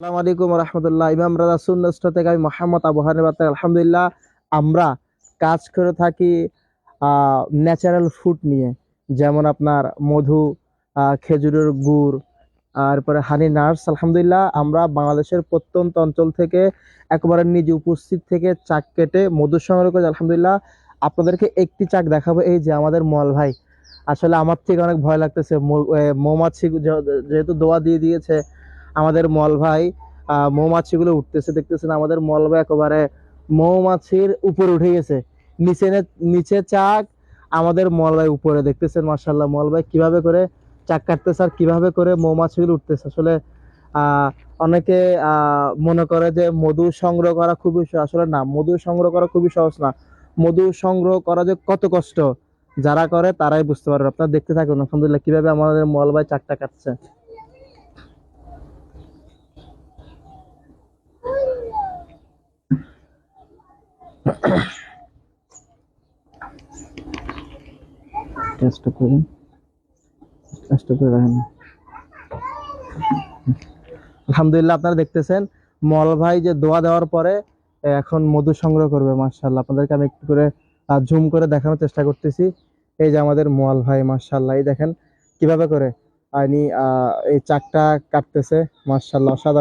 আসসালামু আলাইকুম রহমতুল্লাহ। ইমাম রাজা সুন্নস্ট থেকে আমি মোহাম্মদ আবু হানিফ আলহামদুলিল্লাহ, আমরা কাজ করে থাকি ন্যাচারাল ফুড নিয়ে। যেমন আপনার মধু খেজুরের গুড় তারপরে হানি নার্স আলহামদুলিল্লাহ, আমরা বাংলাদেশের প্রত্যন্ত অঞ্চল থেকে একবারে নিজে উপস্থিত থেকে চাক কেটে মধু সংগ্রহ করে, আলহামদুলিল্লাহ। আপনাদেরকে একটি চাক দেখাবো, এই যে আমাদের মল ভাই। আসলে আমার থেকে অনেক ভয় লাগতেছে মৌমাছি যেহেতু দোয়া দিয়ে দিয়েছে আমাদের মল ভাই মৌমাছিগুলো উঠতেছে, দেখতেছেন আমাদের মল ভাই একেবারে মৌমাছির উপরে উঠে গেছে। নিচে নিচে চাক, আমাদের মল ভাই উপরে, দেখতেছেন মার্শাল্লাহ মল ভাই কীভাবে করে চাক কাটতেছে আর কীভাবে করে মৌমাছিগুলো উঠতেছে। আসলে অনেকে মনে করে যে মধু সংগ্রহ করা খুবই আসলে না, মধু সংগ্রহ করা খুবই সহজ না। মধু সংগ্রহ করা যে কত কষ্ট, যারা করে তারাই বুঝতে পারবে। আপনারা দেখতে থাকুন, আলহামদুলিল্লাহ, কীভাবে আমাদের মল ভাই চাকটা কাটছে। টেস্ট করে রাখেন আলহামদুলিল্লাহ, আপনারা দেখতেছেন, মল ভাই যে দোয়া দেওয়ার পরে এখন মধু সংগ্রহ করবে মার্শাল্লাহ আপনাদেরকে আমি একটু করে জুম করে দেখানোর চেষ্টা করতেছি। এই যে আমাদের মল ভাই মার্শাল্লাহ এই দেখেন কীভাবে করে আইনি এই চাকটা কাটতেছে মার্শাল্লাহ অসাধারণ।